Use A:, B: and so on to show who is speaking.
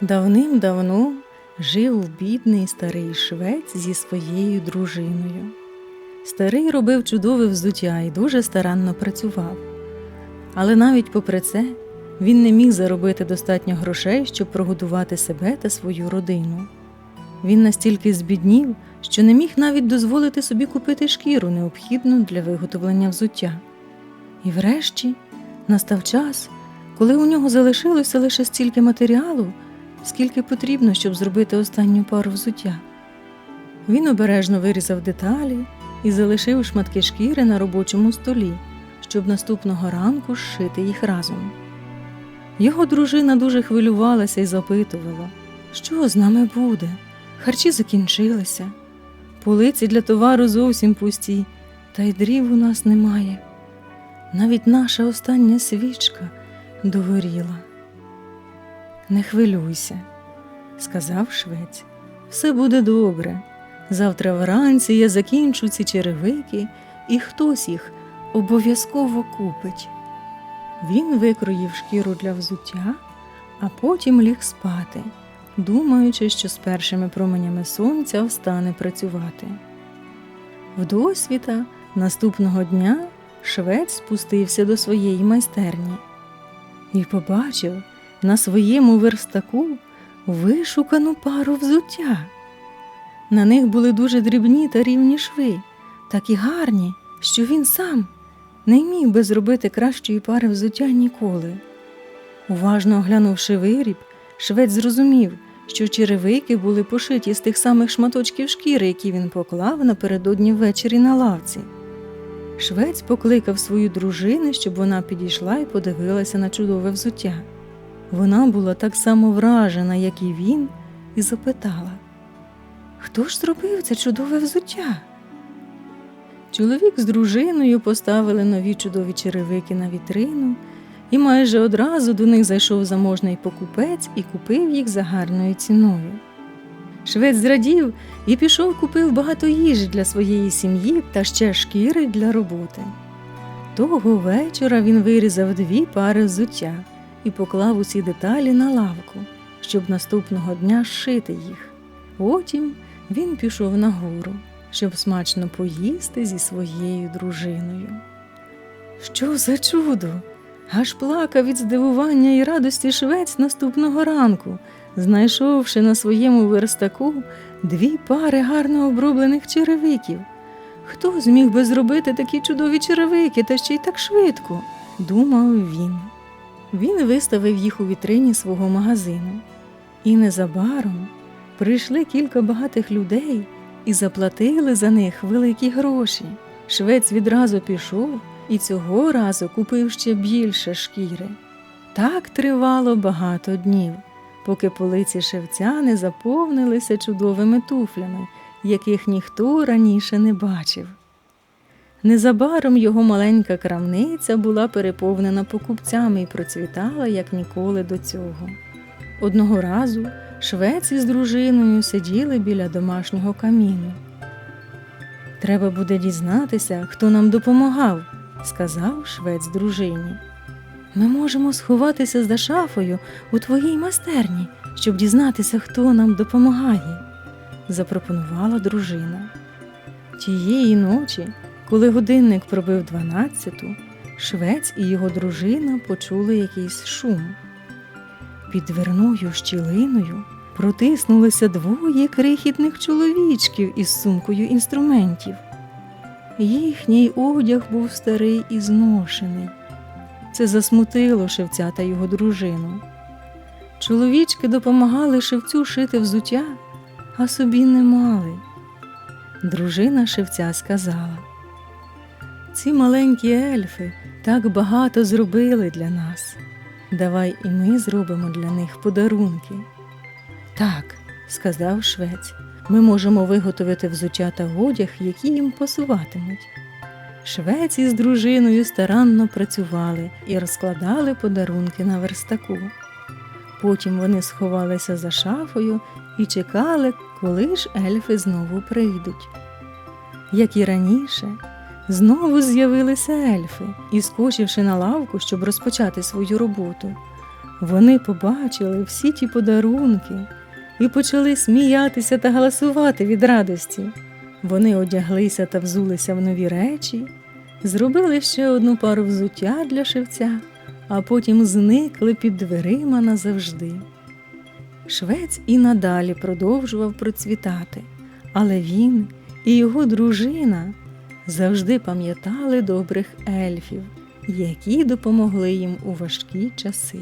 A: Давним-давно жив бідний старий швець зі своєю дружиною. Старий робив чудове взуття і дуже старанно працював. Але навіть попри це він не міг заробити достатньо грошей, щоб прогодувати себе та свою родину. Він настільки збіднів, що не міг навіть дозволити собі купити шкіру, необхідну для виготовлення взуття. І врешті настав час, коли у нього залишилося лише стільки матеріалу, скільки потрібно, щоб зробити останню пару взуття. Він обережно вирізав деталі і залишив шматки шкіри на робочому столі, щоб наступного ранку зшити їх разом. Його дружина дуже хвилювалася і запитувала, що з нами буде. Харчі закінчилися, полиці для товару зовсім пусті, та й дрів у нас немає. Навіть наша остання свічка догоріла. Не хвилюйся, сказав швець. Все буде добре. Завтра вранці я закінчу ці черевики, і хтось їх обов'язково купить. Він викроїв шкіру для взуття, а потім ліг спати, думаючи, що з першими променями сонця встане працювати. Вдосвіта наступного дня швець спустився до своєї майстерні і побачив на своєму верстаку вишукану пару взуття. На них були дуже дрібні та рівні шви, такі гарні, що він сам не міг би зробити кращої пари взуття ніколи. Уважно оглянувши виріб, швець зрозумів, що черевики були пошиті з тих самих шматочків шкіри, які він поклав напередодні ввечері на лавці. Швець покликав свою дружину, щоб вона підійшла і подивилася на чудове взуття. Вона була так само вражена, як і він, і запитала Хто ж зробив це чудове взуття? Чоловік з дружиною поставили нові чудові черевики на вітрину, і майже одразу до них зайшов заможний покупець і купив їх за гарною ціною. Швець зрадів і пішов купив багато їжі для своєї сім'ї та ще шкіри для роботи. Того вечора він вирізав дві пари взуття і поклав усі деталі на лавку, щоб наступного дня зшити їх. Потім він пішов нагору, щоб смачно поїсти зі своєю дружиною. Що за чудо! Аж плакав від здивування і радості швець наступного ранку, знайшовши на своєму верстаку дві пари гарно оброблених черевиків. Хто зміг би зробити такі чудові черевики та ще й так швидко? думав він. Він виставив їх у вітрині свого магазину, і незабаром прийшли кілька багатих людей і заплатили за них великі гроші. Швець відразу пішов і цього разу купив ще більше шкіри. Так тривало багато днів, поки полиці шевця не заповнилися чудовими туфлями, яких ніхто раніше не бачив. Незабаром його маленька крамниця була переповнена покупцями і процвітала, як ніколи до цього. Одного разу швець із дружиною сиділи біля домашнього каміну. Треба буде дізнатися, хто нам допомагав, сказав швець дружині. Ми можемо сховатися за шафою у твоїй майстерні, щоб дізнатися, хто нам допомагає, запропонувала дружина. Тієї ночі, коли годинник пробив дванадцяту, швець і його дружина почули якийсь шум. Під дверною щілиною протиснулися двоє крихітних чоловічків із сумкою інструментів. Їхній одяг був старий і зношений. Це засмутило шевця та його дружину. Чоловічки допомагали шевцю шити взуття, а собі не мали. Дружина шевця сказала ці маленькі ельфи так багато зробили для нас. Давай і ми зробимо для них подарунки. Так, сказав швець, ми можемо виготовити взуття та одяг, які їм пасуватимуть. Швець із дружиною старанно працювали і розкладали подарунки на верстаку. Потім вони сховалися за шафою і чекали, коли ж ельфи знову прийдуть. Як і раніше, знову з'явилися ельфи і, скочивши на лавку, щоб розпочати свою роботу, Вони побачили всі ті подарунки і почали сміятися та галасувати від радості. Вони одяглися та взулися в нові речі, зробили ще одну пару взуття для шевця, а потім зникли під дверима назавжди. Швець і надалі продовжував процвітати, але він і його дружина завжди пам'ятали добрих ельфів, які допомогли їм у важкі часи.